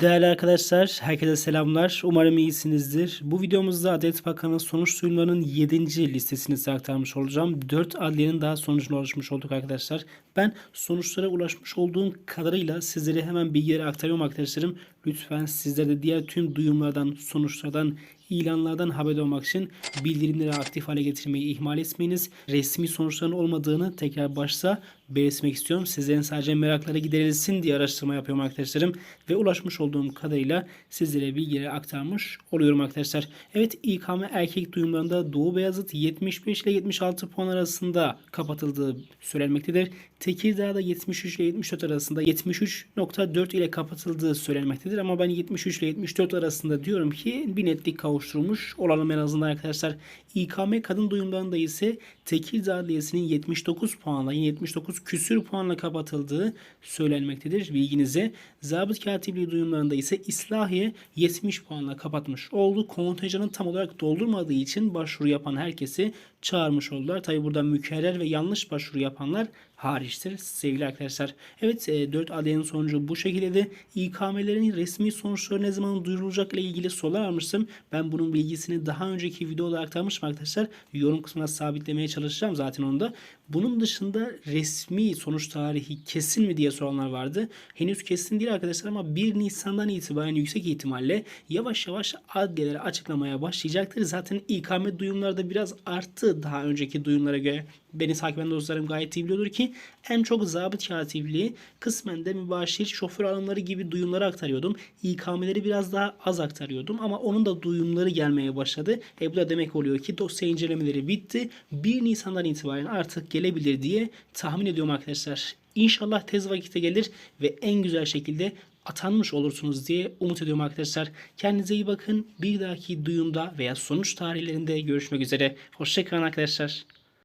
Değerli arkadaşlar, herkese selamlar. Umarım iyisinizdir. Bu videomuzda Adalet Bakanı sonuç duyumlarının 7. listesini size aktarmış olacağım. 4 adliyenin daha sonucuna ulaşmış olduk arkadaşlar. Ben sonuçlara ulaşmış olduğum kadarıyla sizlere hemen bilgileri aktarıyorum arkadaşlarım. Lütfen sizler de diğer tüm duyumlardan, sonuçlardan, ilanlardan haber olmak için bildirimleri aktif hale getirmeyi ihmal etmeyiniz. Resmi sonuçların olmadığını tekrar başta belirtmek istiyorum. Sizlerin sadece merakları giderilsin diye araştırma yapıyorum arkadaşlarım. Ve ulaşmış olduğum kadarıyla sizlere bilgileri aktarmış oluyorum arkadaşlar. Evet İKM erkek duyumlarında Doğu Beyazıt 75 ile 76 puan arasında kapatıldığı söylenmektedir. Tekirdağ'da 73 ile 74 arasında 73.4 ile kapatıldığı söylenmektedir. Ama ben 73 ile 74 arasında diyorum ki bir netlik kavuşturmuş olalım en azından arkadaşlar. İKM kadın duyumlarında ise Tekirdağ Adliyesi'nin 79 puanla 79 küsür puanla kapatıldığı söylenmektedir bilginize. Zabıt Katipliği duyumlarında ise İslahiye 70 puanla kapatmış oldu. Kontenjanı tam olarak doldurmadığı için başvuru yapan herkesi çağırmış oldular. Tabi burada mükerrer ve yanlış başvuru yapanlar hariçtir sevgili arkadaşlar. Evet 4 adliyenin sonucu bu şekilde de İKM'lerin resmi sonuçları ne zaman duyurulacak ile ilgili sorular almıştım. Ben bunun bilgisini daha önceki videoda aktarmıştım arkadaşlar. Yorum kısmına sabitlemeye çalışacağım zaten onu da. Bunun dışında resmi sonuç tarihi kesin mi diye soranlar vardı. Henüz kesin değil arkadaşlar ama 1 Nisan'dan itibaren yüksek ihtimalle yavaş yavaş adliyeler açıklamaya başlayacaktır. Zaten İKM duyumları da biraz arttı daha önceki duyumlara göre. Beni takip eden dostlarım gayet iyi biliyordur ki en çok zabıt katipliği kısmen de mübaşir şoför alımları gibi duyumları aktarıyordum. İKM'leri biraz daha az aktarıyordum ama onun da duyumları gelmeye başladı. E bu da demek oluyor ki dosya incelemeleri bitti. 1 Nisan'dan itibaren artık gelebilir diye tahmin ediyorum arkadaşlar. İnşallah tez vakitte gelir ve en güzel şekilde atanmış olursunuz diye umut ediyorum arkadaşlar. Kendinize iyi bakın. Bir dahaki duyumda veya sonuç tarihlerinde görüşmek üzere. Hoşçakalın arkadaşlar.